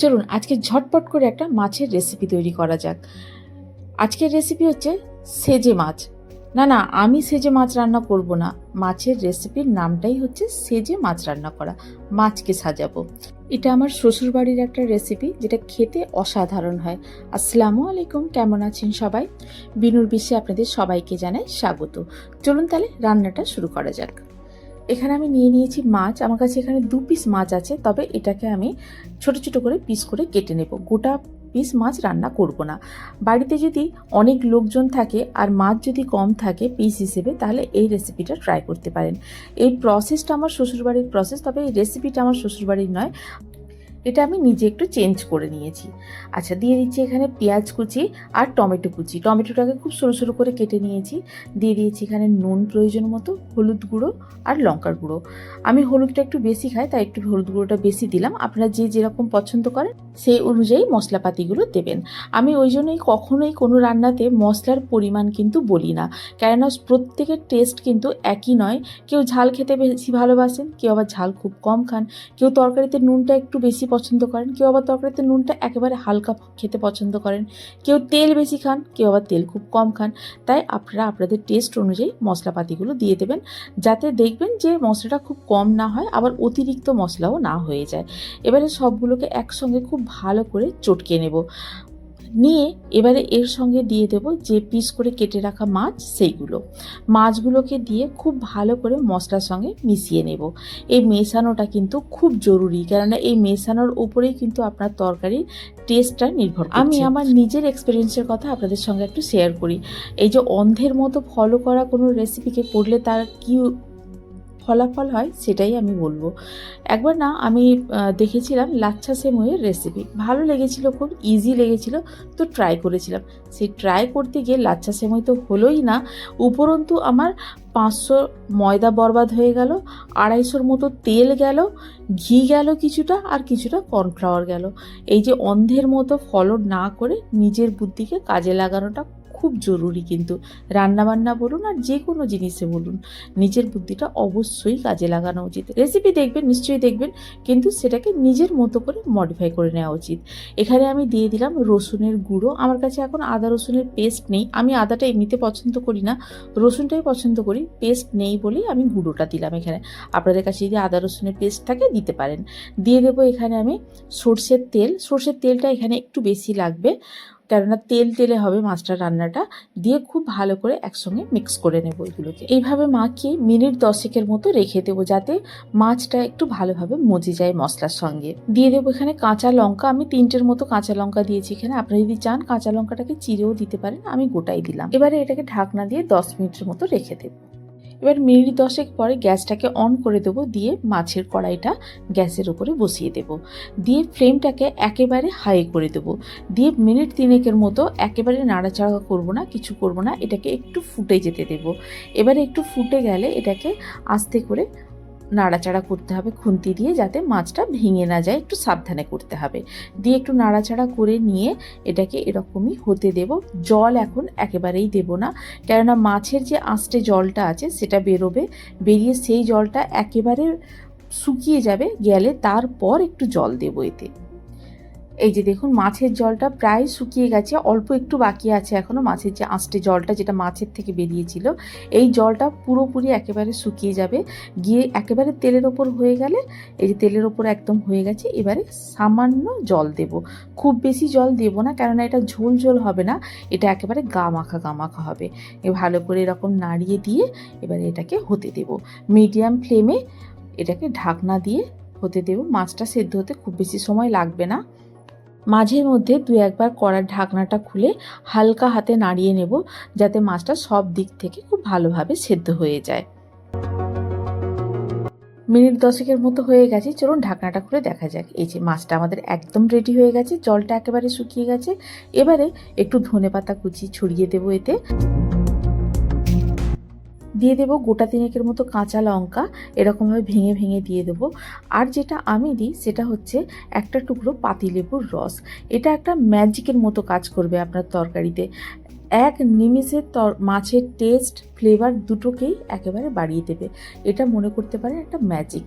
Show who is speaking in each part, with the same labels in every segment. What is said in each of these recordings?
Speaker 1: চলুন আজকে ঝটপট করে একটা মাছের রেসিপি তৈরি করা যাক। আজকের রেসিপি হচ্ছে সেজে মাছ। না না, আমি সেজে মাছ রান্না করব না। মাছের রেসিপির নামটাই হচ্ছে সেজে মাছ রান্না করা, মাছকে সাজাবো। এটা আমার শ্বশুরবাড়ির একটা রেসিপি যেটা খেতে অসাধারণ হয়। আসসালামু আলাইকুম, কেমন আছেন সবাই? বিনুর বিশ্বে আপনাদের সবাইকে জানাই স্বাগত। চলুন তাহলে রান্নাটা শুরু করা যাক। এখানে আমি নিয়ে নিয়েছি মাছ। আমার কাছে এখানে দু পিস মাছ আছে, তবে এটাকে আমি ছোট ছোট করে পিস করে কেটে নেব। গোটা পিস মাছ রান্না করব না। বাড়িতে যদি অনেক লোকজন থাকে আর মাছ যদি কম থাকে পিস হিসেবে, তাহলে এই রেসিপিটা ট্রাই করতে পারেন। এই প্রসেসটা আমার শ্বশুরবাড়ির প্রসেস তবে এই রেসিপিটা আমার শ্বশুরবাড়ির নয়। এটা আমি নিজে একটু চেঞ্জ করে নিয়েছি। আচ্ছা দিয়ে দিচ্ছি এখানে পেঁয়াজ কুচি আর টমেটো কুচি। টমেটোটাকে খুব সরু সরু করে কেটে নিয়েছি। দিয়ে দিয়েছি এখানে নুন প্রয়োজন মতো, হলুদ গুঁড়ো আর লঙ্কার গুঁড়ো। আমি হলুদটা একটু বেশি খাই, তাই একটু হলুদ গুঁড়োটা বেশি দিলাম। আপনারা যে যেরকম পছন্দ করেন, সেই অনুযায়ী মশলাপাতিগুলো দেবেন। আমি ওই জন্যই কখনোই কোনো রান্নাতে মশলার পরিমাণ কিন্তু বলি না। কেননা প্রত্যেকের টেস্ট কিন্তু একই নয়। কেউ ঝাল খেতে বেশি ভালোবাসেন, কেউ আবার ঝাল খুব কম খান। কেউ তরকারিতে নুনটা একটু বেশি পছন্দ করেন, কেউ আবার তরকারিতে নুনটা একেবারে হালকা খেতে পছন্দ করেন। কেউ তেল বেশি খান, কেউ আবার তেল খুব কম খান। তাই আপনারা আপনাদের টেস্ট অনুযায়ী মশলাপাতিগুলো দিয়ে দেবেন, যাতে দেখবেন যে মশলাটা খুব কম না হয়, আবার অতিরিক্ত মশলাও না হয়ে যায়। এবারে সবগুলোকে একসঙ্গে খুব ভালো করে চটকে নেব। নিয়ে এবারে এর সঙ্গে দিয়ে দেব যে পিস করে কেটে রাখা মাছ, সেইগুলো। মাছগুলোকে দিয়ে খুব ভালো করে মশলার সঙ্গে মিশিয়ে নেব। এই মেশানোটা কিন্তু খুব জরুরি, কেননা এই মেশানোর উপরেই কিন্তু আপনার তরকারির টেস্টটা নির্ভর আমি আমার নিজের এক্সপিরিয়েন্সের কথা আপনাদের সঙ্গে একটু শেয়ার করি। এই যে অন্ধের মতো ফলো করা কোনো রেসিপিকে পড়লে তার কি ফলাফল হয় সেটাই আমি বলব। একবার না, আমি দেখেছিলাম লাচ্ছা সেমইয়ের রেসিপি ভালো লেগেছিল, খুব ইজি লেগেছিল, তো ট্রাই করেছিলাম। সেই ট্রাই করতে গিয়ে লাচ্ছা সেমই তো হলোই না, উপরন্তু আমার পাঁচশো ময়দা বরবাদ হয়ে গেল, আড়াইশোর মতো তেল গেল, ঘি গেল কিছুটা আর কিছুটা কর্নফ্লাওয়ার গেল। এই যে অন্ধের মতো ফলো না করে নিজের বুদ্ধিকে কাজে লাগানোটা খুব জরুরি কিন্তু। রান্নাবান্না বলুন আর যে কোনো জিনিসে বলুন, নিজের বুদ্ধিটা অবশ্যই কাজে লাগানো উচিত। রেসিপি দেখবেন, নিশ্চয়ই দেখবেন, কিন্তু সেটাকে নিজের মতো করে মডিফাই করে নেওয়া উচিত। এখানে আমি দিয়ে দিলাম রসুনের গুঁড়ো। আমার কাছে এখন আদা রসুনের পেস্ট নেই। আমি আদাটা এমনিতে পছন্দ করি না। রসুনটাই পছন্দ করি পেস্ট নেই বলেই আমি গুঁড়োটা দিলাম এখানে। আপনাদের কাছে যদি আদা রসুনের পেস্ট থাকে, দিতে পারেন। দিয়ে দেবো এখানে আমি সর্ষের তেল। সর্ষের তেলটা এখানে একটু বেশি লাগবে। কেননা তেল তেলে হবে মাছটা রান্নাটা, দিয়ে খুব ভালো করে একসঙ্গে মিক্স করে নেব এগুলোকে এইভাবে মাখিয়ে মিনিট দশেকের মতো রেখে দেবো যাতে মাছটা একটু ভালোভাবে মজে যায় মশলার সঙ্গে। দিয়ে দেবো এখানে কাঁচা লঙ্কা। আমি তিনটের মতো কাঁচা লঙ্কা দিয়েছি এখানে। আপনারা যদি চান কাঁচা লঙ্কাটাকে চিরেও দিতে পারেন, আমি গোটাই দিলাম। এবারে এটাকে ঢাকনা দিয়ে দশ মিনিটের মতো রেখে দেবো। এবার মিনিট দশেক পরে গ্যাসটাকে অন করে দেবো, দিয়ে মাছের কড়াইটা গ্যাসের উপরে বসিয়ে দেব। দিয়ে ফ্লেমটাকে একেবারে হাই করে দেব। দিয়ে মিনিট তিনেকের মতো একেবারে নাড়াচাড়া করব না, কিছু করব না, এটাকে একটু ফুটে যেতে দেব। এবারে একটু ফুটে গেলে এটাকে আস্তে করে নাড়াচাড়া করতে হবে খুন্তি দিয়ে যাতে মাছটা ভেঙে না যায়, একটু সাবধানে করতে হবে। দিয়ে একটু নাড়াচাড়া করে নিয়ে এটাকে এরকমই হতে দেব। জল এখন একেবারেই দেব না, কেননা মাছের যে আঁচটে জলটা আছে সেটা বেরোবে, বেরিয়ে সেই জলটা একেবারে শুকিয়ে যাবে, গেলে তারপর একটু জল দেবো এতে। এই যে দেখুন, মাছের জলটা প্রায় শুকিয়ে গেছে, অল্প একটু বাকি আছে এখনও মাছের যে আঁচটে জলটা যেটা মাছের থেকে বেরিয়েছিল, এই জলটা পুরোপুরি একেবারে শুকিয়ে যাবে। গিয়ে একেবারে তেলের ওপর হয়ে গেলে, এই যে তেলের ওপর একদম হয়ে গেছে, এবারে সামান্য জল দেব। খুব বেশি জল দেব না, কেননা এটা ঝোল ঝোল হবে না, এটা একেবারে গা মাখা গা মাখা হবে। এ ভালো করে এরকম নাড়িয়ে দিয়ে এবারে এটাকে হতে দেব। মিডিয়াম ফ্লেমে এটাকে ঢাকনা দিয়ে হতে দেব। মাছটা সেদ্ধ হতে খুব বেশি সময় লাগবে না। মাঝের মধ্যে দু একবার কড়ার ঢাকনাটা খুলে হালকা হাতে নাড়িয়ে নেব যাতে মাছটা সব দিক থেকে খুব ভালোভাবে সেদ্ধ হয়ে যায়। মিনিট দশেকের মতো হয়ে গেছে, চলুন ঢাকনাটা খুলে দেখা যাক। এই যে মাছটা আমাদের একদম রেডি হয়ে গেছে, জলটা একেবারে শুকিয়ে গেছে। এবারে একটু ধনে পাতা কুচি ছড়িয়ে দেবো এতে। দিয়ে দেবো গোটা তিনেকের মতো কাঁচা লঙ্কা, এরকমভাবে ভেঙে ভেঙে দিয়ে দেবো। আর যেটা আমি দিই সেটা হচ্ছে একটা টুকরো পাতিলেবুর রস। এটা একটা ম্যাজিকের মতো কাজ করবে আপনার তরকারিতে। এক নিমিষে মাছের টেস্ট ফ্লেভার দুটোকেই একেবারে বাড়িয়ে দেবে। এটা মনে করতে পারেন একটা ম্যাজিক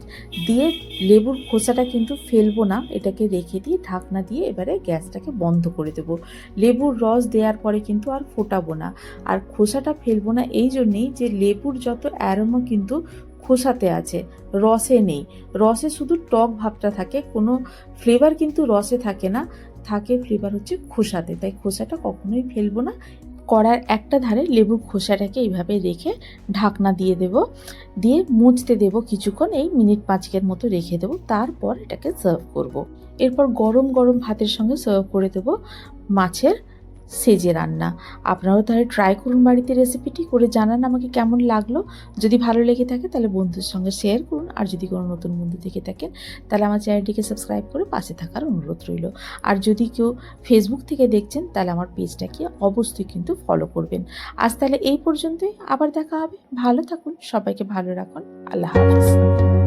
Speaker 1: দিয়ে লেবুর খোসাটা কিন্তু ফেলব না, এটাকে রেখে দিয়ে ঢাকনা দিয়ে এবারে গ্যাসটাকে বন্ধ করে দেবো। লেবুর রস দেওয়ার পরে কিন্তু আর ফোটাবো না। আর খোসাটা ফেলব না, এই জন্যেই যে লেবুর যত অ্যারোমা কিন্তু খোসাতে আছে, রসে নেই। রসে শুধু টক ভাবটা থাকে, কোনো ফ্লেভার কিন্তু রসে থাকে না, থাকে ফ্লেভার হচ্ছে খোসাতে। তাই খোসাটা কখনোই ফেলব না কড়ার একটা ধারে লেবুর খোসাটাকে এইভাবে রেখে ঢাকনা দিয়ে দেব দিয়ে মুছতে দেব কিছুক্ষণ, এই মিনিট পাঁচকের মতো রেখে দেব তারপর এটাকে সার্ভ করব। এরপর গরম গরম ভাতের সঙ্গে সার্ভ করে দেব মাছের সেজে রান্না। আপনারাও তাহলে ট্রাই করুন বাড়িতে রেসিপিটি করে জানান আমাকে কেমন লাগল। যদি ভালো লেগে থাকে তাহলে বন্ধুর সঙ্গে শেয়ার করুন। আর যদি কোনো নতুন বন্ধু থেকে থাকেন তাহলে আমার চ্যানেলটিকে সাবস্ক্রাইব করে পাশে থাকার অনুরোধ রইল। আর যদি কেউ ফেসবুক থেকে দেখছেন তাহলে আমার পেজটাকে অবশ্যই কিন্তু ফলো করবেন। আজ তাহলে এই পর্যন্তই। আবার দেখা হবে। ভালো থাকুন। সবাইকে ভালো রাখুন। আল্লাহ হাফিজ।